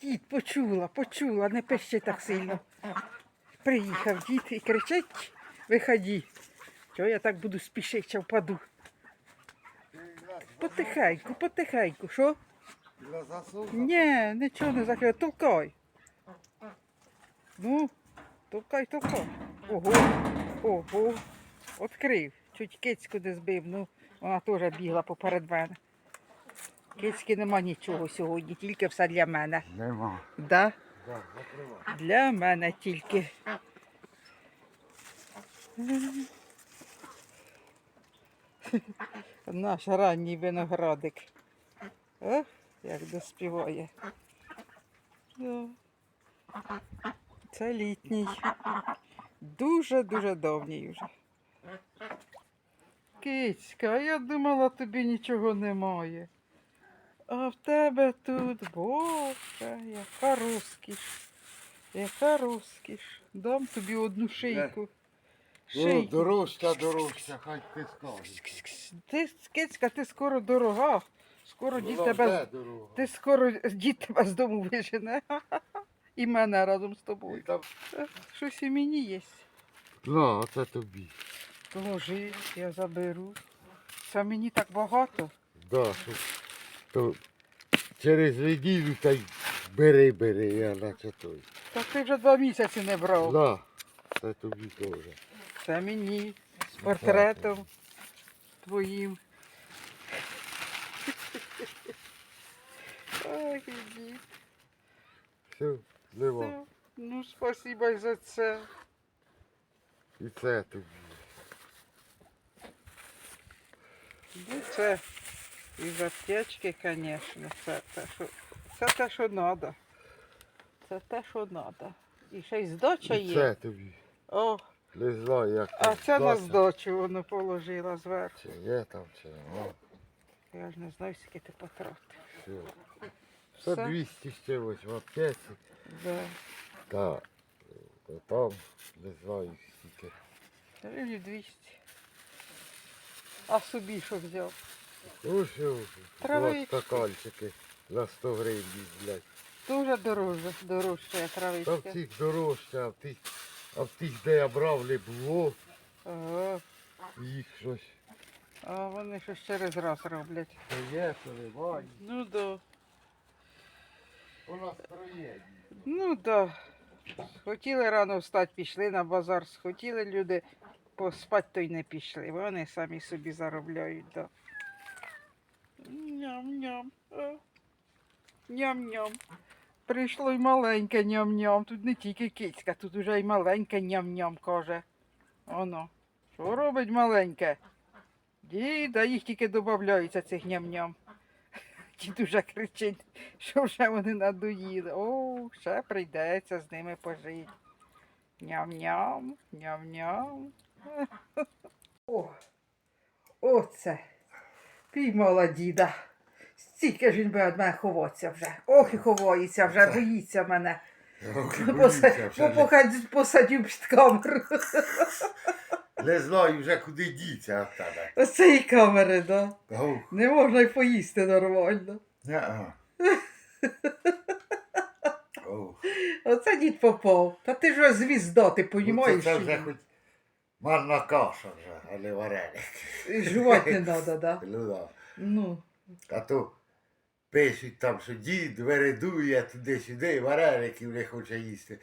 Дід, почула, почула, не пищи так сильно. Приїхав дід і кричить, виходи. Чого я так буду спішити, що впаду? Потихеньку, потихеньку, що? Ні, нічого не закрив, толкай. Ну, толкай, толкай. Ого, ого, відкрив. Чуть кицьку не збив, ну, вона теж бігла поперед мене. Кицьки нема нічого сьогодні, тільки все для мене. Нема. Да? Да. Для мене тільки. Наш ранній виноградик. Ох, як доспіває. Да. Це літній. Дуже-дуже давній вже. Кицька, а я думала, тобі нічого немає. А в тебе тут, боже, яка розкіш. Яка розкіш. Дам тобі одну шийку. О, Шийку. дорожча, дорожча, хай ти скажеш. Ти, кицька, ти скоро дорога. Скоро дід Була тебе, де дорога? ти скоро дід тебе з дому вижене. І мене разом з І тобою. там- Щось і мені є. На, це тобі. Ложи, я заберу. Це мені так багато. Да, що, то через неділю та й бери, бери, я наче той. Та ти вже два місяці не брав. На, це тобі теж. Це мені з портретом твоїм. Ой, дід. Все, нема. Ну, спасибо за це. І це тобі. Ну, це із аптечки, звісно, це те, що це те, що треба. Це те, що треба. І ще й здача І є. це тобі. О, Не знаю, як а там це на здачу воно положила зверху. Чи є там, чи нема. Я ж не знаю, скільки ти потратив. Все. Це Все? 200 з чимось в аптеці. Да. Так. А там, не знаю скільки. Гривень 200. А собі що взяв? Ну що, два Травички. стаканчики за 100 гривень, блядь. Дуже дороже, дорожча Та в травичка. цих дорожче, а в тих, а в тих, де я брав, не було Ага. їх щось. А вони щось через раз роблять. Є, то немає. Ну да. У нас троє. Ну да. Хотіли рано встати, пішли на базар. Схотіли люди поспати, то й не пішли. Вони самі собі заробляють, да. Ням-ням. Ням-ням. Прийшло й маленьке ням-ням. Тут не тільки кицька, тут уже й маленьке ням-ням каже. Оно. Що робить маленьке? Діда, їх тільки додається цих ням-ням. Дід уже кричить, що вже вони надоїли. О, ще прийдеться з ними пожити. Ням-ням, ням-ням. О, оце. Піймала діда. Стільки ж він би від мене ховатися вже. Ох, і ховається вже, боїться мене. Поса- попохать- Посадю під камеру. Не знаю вже куди діться від тебе. З цієї камери, да. Не можна й поїсти нормально. Оце дід попав. Та ти ж звізда, ти Ну, понімаєш? Це вже хоч марна каша вже, а не вареник. Жувати не треба, да? Ну да. Ну. А то пишуть там, що дід вередує туди-сюди, вареників не хоче їсти.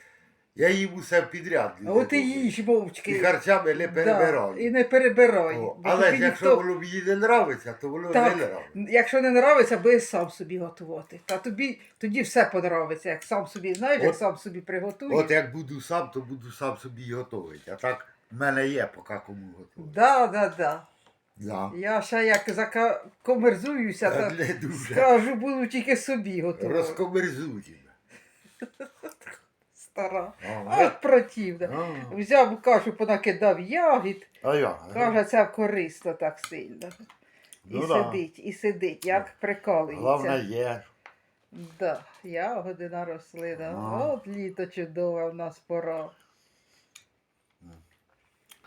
Я їм усе підряд. А от і їж І мовчки. харчами не перебираю. Да, і не перебирай. О, але ж якщо ніхто- воно мені не нравиться, то воно Так. не нравиться. Якщо не нравиться, будеш сам собі готувати. Та тобі тоді все подобається, як сам собі, знаєш, як сам собі приготуєш. От як буду сам, то буду сам собі готувати. А так в мене є поки кому готувати. Да, да, да. Да. Я ще як закомерзуюся, Та то не дуже. скажу, буду тільки собі готувати. Розкомерзуємо. Стара. А, От противно. а. Взяв кашу, понакидав ягід, А я? каже, це корисно так сильно. І Ну да. сидить, і сидить, як прикалується. Головне є. Да, ягоди наросли. Да. Ага. От літо чудове в нас пора.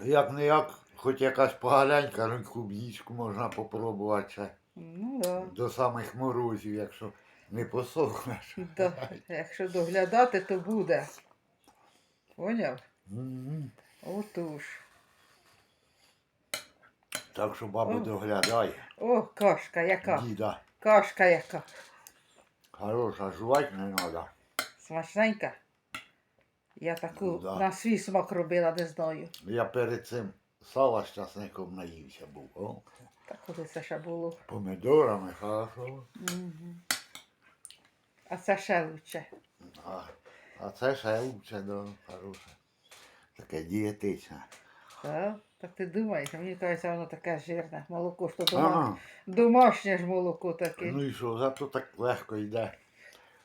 Як не як, хоч якась погаленька, ну клубничку можна попробувати ще Ну да. до самих морозів, якщо Не посохнеш. Да, якщо доглядати, то буде. Поняв? Мгм. Отож. Так що бабу О. доглядай. О, кашка яка. Діда. Кашка яка. Хороша, жувати не треба. Смачненька. Я таку Ну, да. на свій смак робила, не знаю. Я перед цим сала з часником наївся був. О, Так коли це ще було. помідорами, хорошо. А це ще лучше. А, а це ще лучше, да, хороше. Таке дієтичне. Так? Так ти думаєш, а мені кажеться, воно таке жирне. Молоко то дома... Домашнє ж молоко таке. Ну і що, зато так легко йде.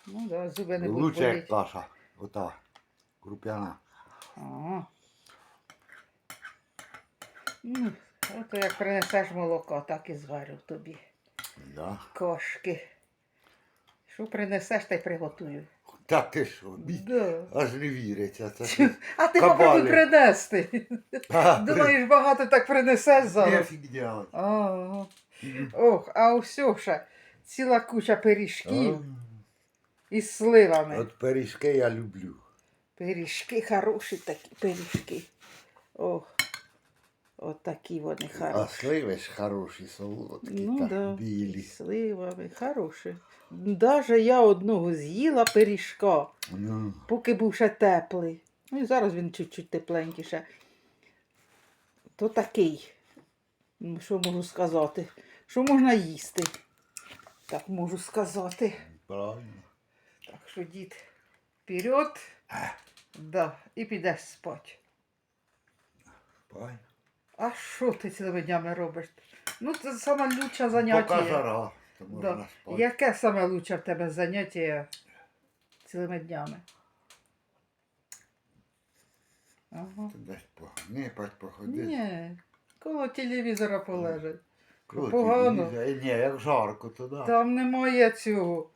Ну да, зуби не будуть Лучше як боліти. каша. Ота. Круп'яна. Ага. Ну, ото як принесеш молоко, так і зварю тобі. Да. Кошки. Що принесеш, та й приготую. Та ти що, бі- Да. аж не віриться. Чу, ти. А ти Кабани. попробуй принести. А, Думаєш, багато так принесеш зараз. Нефіг делать. Ага. Ох, а ще ціла куча пиріжків із сливами. От пиріжки я люблю. Пиріжки хороші такі пиріжки. Ох. От такі вони А сливи ж хороші, солодкі, Ну так, да. білі. Сливами, хороші. Даже я одного з'їла пиріжка, Ну, поки був ще теплий. Ну і зараз він чуть-чуть тепленький ще. То такий. Що можу сказати? Що можна їсти? Так можу сказати. правильно. Так що, дід, вперед. Да, і підеш спати. Правильно. А що ти цілими днями робиш? Ну, це саме лучше Пока заняття. жара, то Да. спати. Яке саме лучше в тебе заняття цілими днями? Ага. Ти десь погнипать, походити. Ні, коло телевізора полежать. Круто, погано. Ліза. Ні, як жарко туди. Там немає цього.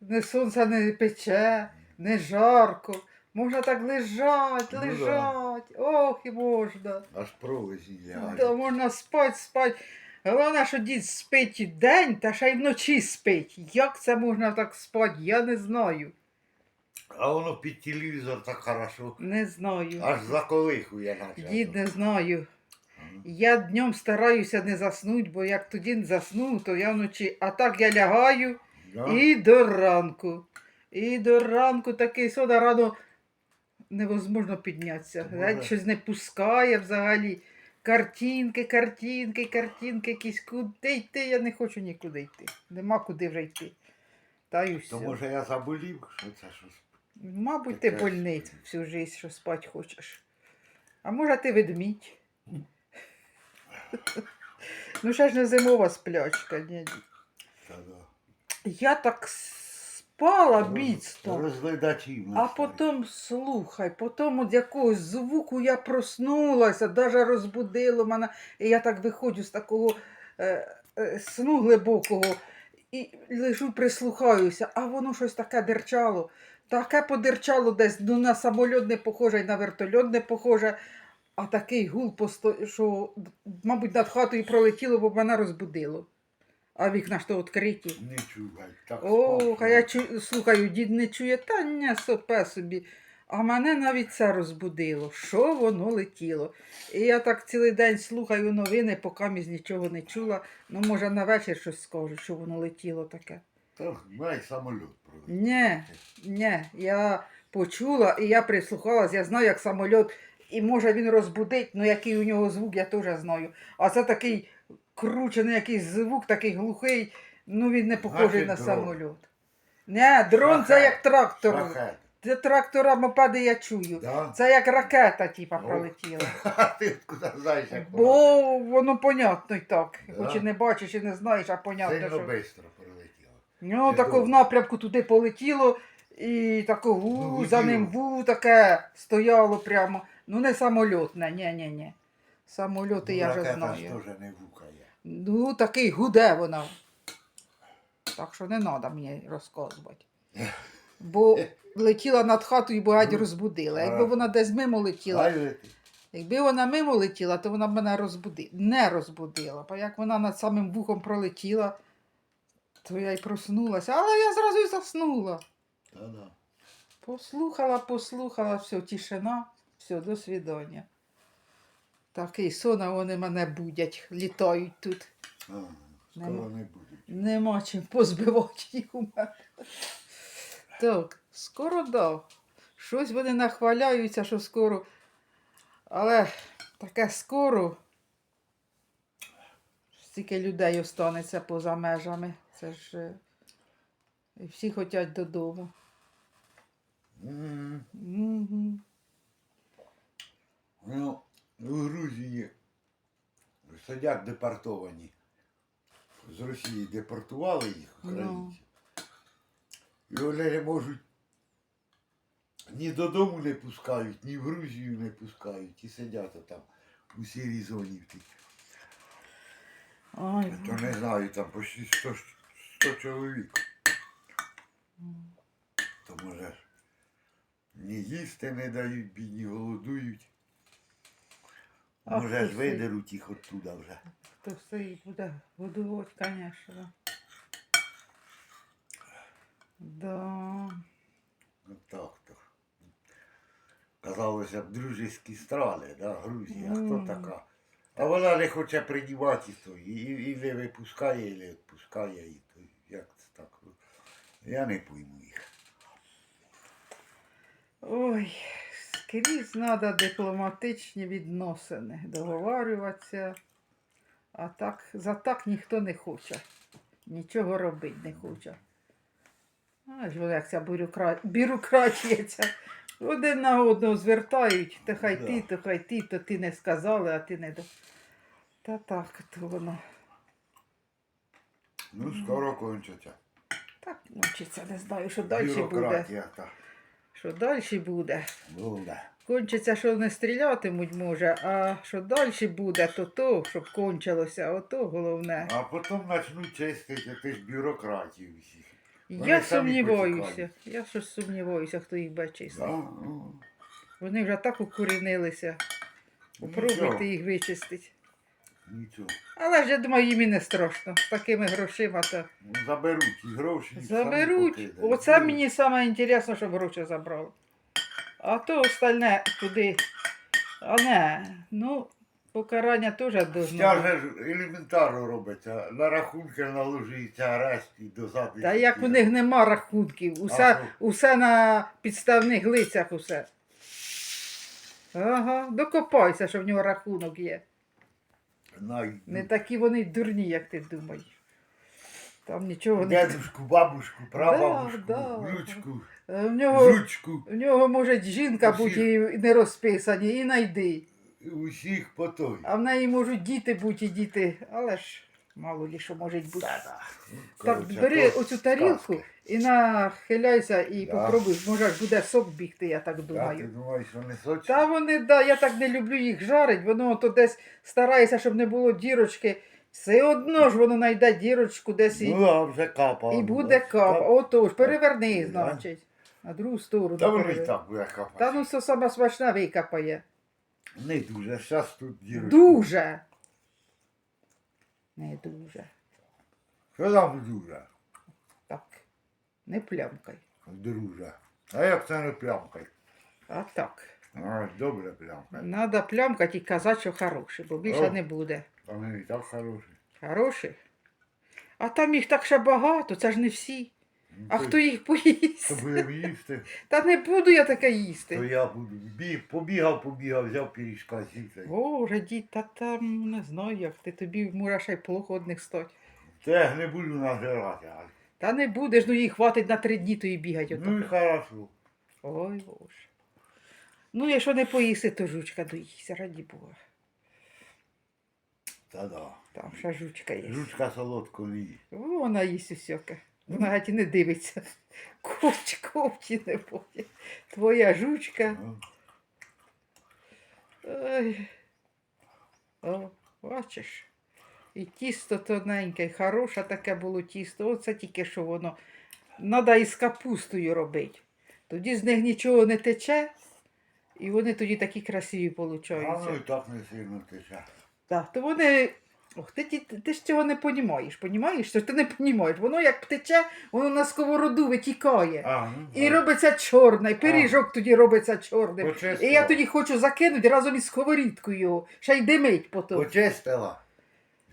Не сонце не пече, не жарко. Можна так лежать, Ну да. лежать. Ох, і можна. Аж пролезі лягають. Да, можна спать, спать. Головне, що дід спить і день, та ще й вночі спить. Як це можна так спати, я не знаю. А воно під телевізор так хорошо. Не знаю. Аж заколихує наче. Дід не знаю. Я днем стараюся не заснути, бо як тоді засну, то я вночі. А так я лягаю Да? і до ранку. І до ранку такий сон, а рано невозможно піднятися. Геть щось не пускає взагалі. Картинки, картинки, картинки якісь. Куди йти? Я не хочу нікуди йти. Нема куди вже йти. Та й все. То може я заболів, що це щось. Мабуть, ти Таке больний всю життя, що спать хочеш. А може ти ведмідь? ну, ще ж не зимова сплячка, ні. Та да. Я так спала міцно. Розглядачів. А потім, слухай, потім від якогось звуку я проснулася, даже розбудило мене. І я так виходжу з такого е, е, сну глибокого і лежу, прислухаюся, а воно щось таке дерчало. Таке подерчало десь, ну на самольот не похоже, і на вертольот не похоже. А такий гул, посто... що, мабуть, над хатою пролетіло, бо мене розбудило. А вікна ж то відкриті. Не чувай. Так Ох, спав, а я чу... слухаю, дід не чує, та не сопе собі. А мене навіть це розбудило, що воно летіло. І я так цілий день слухаю новини, поки міз нічого не чула. Ну, може, на вечір щось скажу, що воно летіло таке. Та май самоліт пролетів. Ні, ні, я почула і я прислухалась, я знаю, як самольот, і може він розбудить, ну який у нього звук, я теж знаю. А це такий кручений якийсь звук, такий глухий, ну він не похожий Значить, на дрон. самольот. Ні, дрон це Шахет. як трактор. Шахет. Це трактора мопеди я чую. Да? Це як ракета, типа, Ну. пролетіла. А ти откуда знаєш, як воно? Бо воно понятно і так. Да. Хоч і не бачиш, і не знаєш, а понятно, Сильно що. швидко прилетіло. Ну, Це тако добре. в напрямку туди полетіло, і тако Ну, гу, гуділо. за ним гу таке стояло прямо. Ну, не самольотне, ні, ні, ні. Самольоти я вже Ну, знаю. теж не гукає. Ну, такий гуде вона. Так що не треба мені розказувати. Бо летіла над хатою, бо геть Ну, розбудила. Якби вона десь мимо летіла, якби вона мимо летіла, то вона б мене розбудила. Не розбудила. Бо як вона над самим вухом пролетіла, То я й проснулася, але я зразу й заснула. Послухала, послухала, все, тишина, все, до свидання. Такий сон, а вони мене будять, літають тут. Нема. Скоро не будуть. Нема чим позбивати їх у мене. Так, скоро дав. Щось вони нахваляються, що скоро. Але таке скоро. Стільки людей останеться поза межами. Це ж е, і всі хочуть додому. М, Угу. Ну, у Грузії сидять депортовані. З Росії депортували їх Ну. українців. І вони не можуть ні додому не пускають, ні в Грузію не пускають. І сидять там у сірій зоні. Ой, То не знаю, там почти 100, 100 чоловік. То може ні їсти не дають, бідні голодують. Може ж видеруть їх оттуда вже. то все і буде годувати, звісно. Да. Ну так то. Казалося б, дружеські страни, да, Грузія, хто така? А вона не хоче приймати то, і, і, і не випускає, і не відпускає, і то як це так? Я не пойму їх. Ой, скрізь треба дипломатичні відносини, договарюватися. А так, за так ніхто не хоче. Нічого робити не хоче. Воно як ця бюрокра... бюрократія ця. Один на одного звертають, то хай ти, то хай ти, то ти не сказали, а ти не до. Та так, то воно. Ну, скоро кончиться. Так мучиться, не знаю, що далі буде. Бюрократія та Що далі буде. буде. Кончиться, що не стрілятимуть, може, а що далі буде, то то, щоб кончилося, ото головне. А потім почнуть чистити ти ж бюрократію всіх. вони Я сумніваюся, я щось сумніваюся, хто їх чистити. Да? ну, Вони вже так укорінилися. Нічого. Попробуйте їх вичистити. Нічого. Але ж я думаю, їм і не страшно. З такими грошима то Ну, заберуть і гроші. і самі заберуть. покидають. Оце мені саме інтересно, щоб гроші забрали. А то остальне туди. А не, ну, покарання теж. Ще бути. ж елементарно робиться. На рахунки наложується арешт і до задніх. Та як у них нема рахунків, усе, усе на підставних лицях усе. Ага, докопайся, що в нього рахунок є. Не такі вони дурні, як ти думаєш. Там нічого не. Дедушку, бабушку, прабабушку, да. внучку, Е, В нього, жучку. в нього може жінка Усіх. бути і не розписані, і найди. Усіх по той. А в неї можуть діти бути і діти, але ж мало лі що може бути. Та-да. Так, Коротше, бери то оцю тарілку сказки. І нахиляйся і Да. попробуй, може ж буде сок бігти, я так А ти думаю. думаєш, що не сочі? Та вони, да, я так не люблю їх жарить, воно то десь старається, щоб не було дірочки. Все одно ж воно знайде дірочку десь і, Ну, а вже капало. і буде кап. Отож, переверни, Да. значить. На другу сторону. Та воно і так буде капати. Та ну це саме смачне викапає. Не дуже, зараз тут дірочку. Дуже. Не дуже. Що там дуже? Не плямкай. Друже. А як це не плямкай? А так. А, добре плямкай. Надо плямкати і казати, що хороший, бо більше О. не буде. Та не і так хороший. Хороший? А там їх так ще багато, це ж не всі. Ну, А то- хто їх То поїсть? будемо їсти, Та не буду я таке то їсти. я буду. Біг, побігав, побігав, взяв пиріжка з'їв. Боже, дід, та там не знаю як. Ти тобі ще й плохо одних стать. Те не буду нажирати. а. Та не будеш, ну їй хватить на три дні, то і бігать. Ну і хорошо. Ой, боже. Ну, якщо не поїси, то жучка доїсть, раді Бога. Та да. Там ще жучка є. Жучка солодко не їсть. Вона їсть усяке. Вона геть і не дивиться. Ковч, ковчі не буде. Твоя жучка. Ну, Ой. О, бачиш. І тісто тоненьке, і хороше таке було тісто. Оце тільки що воно. Треба із капустою робити. Тоді з них нічого не тече, і вони тоді такі красиві А ну і так не сильно тече. Так, то вони Ох, ти, ти, ти ж цього не понімаєш, понімаєш? Що ти не понімаєш? Воно як птече, воно на сковороду витікає. А, ну, І а. робиться чорне, і пиріжок тоді робиться чорним. Почистила. І я тоді хочу закинути разом із сковорідкою ще й димить потім. Почистила.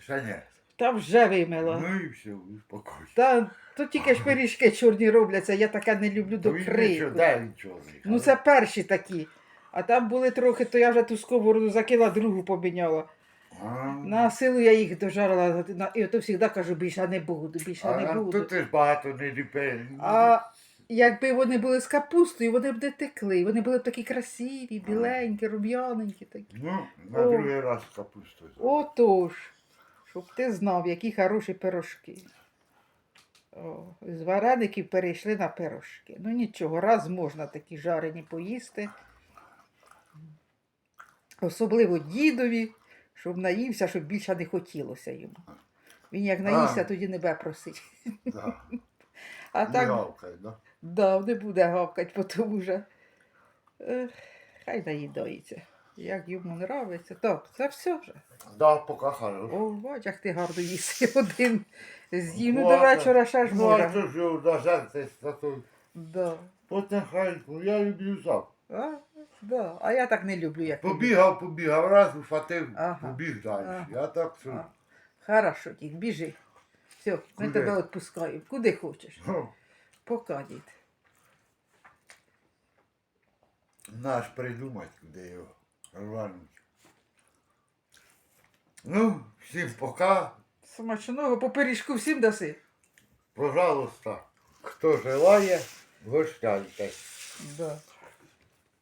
Ще ні. Та вже вимила. Ну і все, успокойся. Та то тільки ж пиріжки чорні робляться, я таке не люблю до Ну, крику. чорний? Ну це перші такі. А там були трохи, то я вже ту сковороду закила, другу поміняла. А, На силу я їх дожарила, і ото завжди кажу, більше не буду, більше не а буду. тут ти ж багато не ліпе. А якби вони були з капустою, вони б не текли. Вони були б такі красиві, біленькі, рум'яненькі такі. Ну, на О. другий раз капусту. Отож, щоб ти знав, які хороші пирожки. О, з вареників перейшли на пирожки. Ну нічого, раз можна такі жарені поїсти. Особливо дідові, щоб наївся, щоб більше не хотілося йому. Він як наївся, А. тоді небе просить. Да. А Не так гавкай, да? Да, не буде гавкать, потім уже. Ех, хай наїдається. Як йому нравиться. Так, це все вже. Да, поки. О, бач, як ти гарно їси один з'їв. Ну, до вечора ще ж Ну, а може. то ж дожертись, та то Да. потихеньку, я люблю зап. А, да. а я так не люблю, як ти. Побігав, побігав, раз ухватив, Ага. побіг далі. Ага. Я так що. А. Хорошо, дід, біжи. Все, ми Куди? тебе відпускаємо. Куди хочеш. Ну, Пока, дід. Наш придумать, куди його рвануть. Ну, всім пока. Смачного по пиріжку всім даси. Пожалуйста, хто желає, гощайтесь. Да.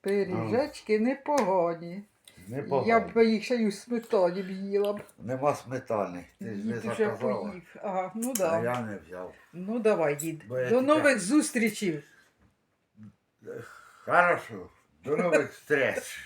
Пиріжечки непогані. Не Я погано. б їх ще й у сметані б їла б. Нема сметани. Ти ж не Дід заказала. поїв. Ага, ну А да. я не взяв. Ну давай, дід. Бо я До тільки- нових зустрічей. Хорошо. До нових встреч.